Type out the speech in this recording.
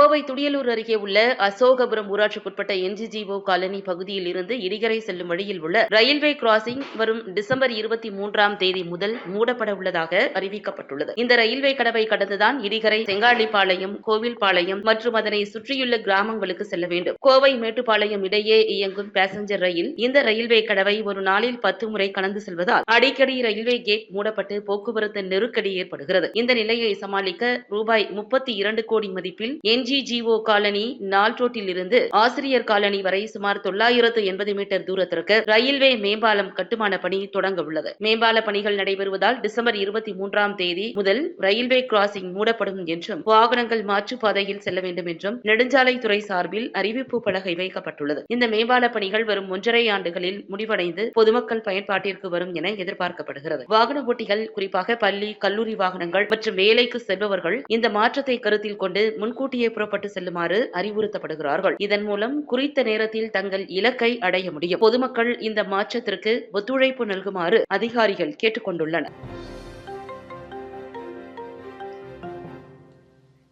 கோவை துடியலூர் அருகே உள்ள Ashokapuram ஊராட்சிக்குட்பட்ட NGGO colony பகுதியில் இருந்து இடிகரை செல்லும் வழியில் உள்ள ரயில்வே கிராசிங் வரும் டிசம்பர் இருபத்தி மூன்றாம் தேதி முதல் மூடப்பட உள்ளதாக அறிவிக்கப்பட்டுள்ளது. இந்த ரயில்வே கடவை கடந்துதான் இடிகரை செங்காளிப்பாளையம் கோவில்பாளையம் மற்றும் அதனை சுற்றியுள்ள கிராமங்களுக்கு செல்ல வேண்டும். கோவை மேட்டுப்பாளையம் இடையே இயங்கும் பேசஞ்சர் ரயில் இந்த ரயில்வே கடவை ஒரு நாளில் பத்து முறை கடந்து செல்வதால் அடிக்கடி ரயில்வே கேட் மூடப்பட்டு போக்குவரத்து நெருக்கடி ஏற்படுகிறது. இந்த நிலையை சமாளிக்க ரூபாய் முப்பத்தி இரண்டு கோடி மதிப்பில் என்ஜி என்ஜிஜிஓ காலனி நால்ரோட்டில் இருந்து ஆசிரியர் காலனி வரை சுமார் தொள்ளாயிரத்து எண்பது மீட்டர் தூரத்திற்கு ரயில்வே மேம்பாலம் கட்டுமான பணி தொடங்க உள்ளது. மேம்பால பணிகள் நடைபெறுவதால் டிசம்பர் இருபத்தி மூன்றாம் தேதி முதல் ரயில்வே கிராசிங் மூடப்படும் என்றும் வாகனங்கள் மாற்றுப்பாதையில் செல்ல வேண்டும் என்றும் நெடுஞ்சாலைத்துறை சார்பில் அறிவிப்பு பலகை வைக்கப்பட்டுள்ளது. இந்த மேம்பால பணிகள் வரும் ஒன்றரை ஆண்டுகளில் முடிவடைந்து பொதுமக்கள் பயன்பாட்டிற்கு வரும் என எதிர்பார்க்கப்படுகிறது. வாகன ஓட்டிகள் குறிப்பாக பள்ளி கல்லூரி வாகனங்கள் மற்றும் வேலைக்கு செல்பவர்கள் இந்த மாற்றத்தை கருத்தில் கொண்டு முன்கூட்டியே புறப்பட்டு செல்லுமாறு அறிவுறுத்தப்படுகிறார்கள். இதன் மூலம் குறித்த நேரத்தில் தங்கள் இலக்கை அடைய முடியும். பொதுமக்கள் இந்த மாற்றத்திற்கு ஒத்துழைப்பு நல்குமாறு அதிகாரிகள் கேட்டுக்கொண்டுள்ளனர்.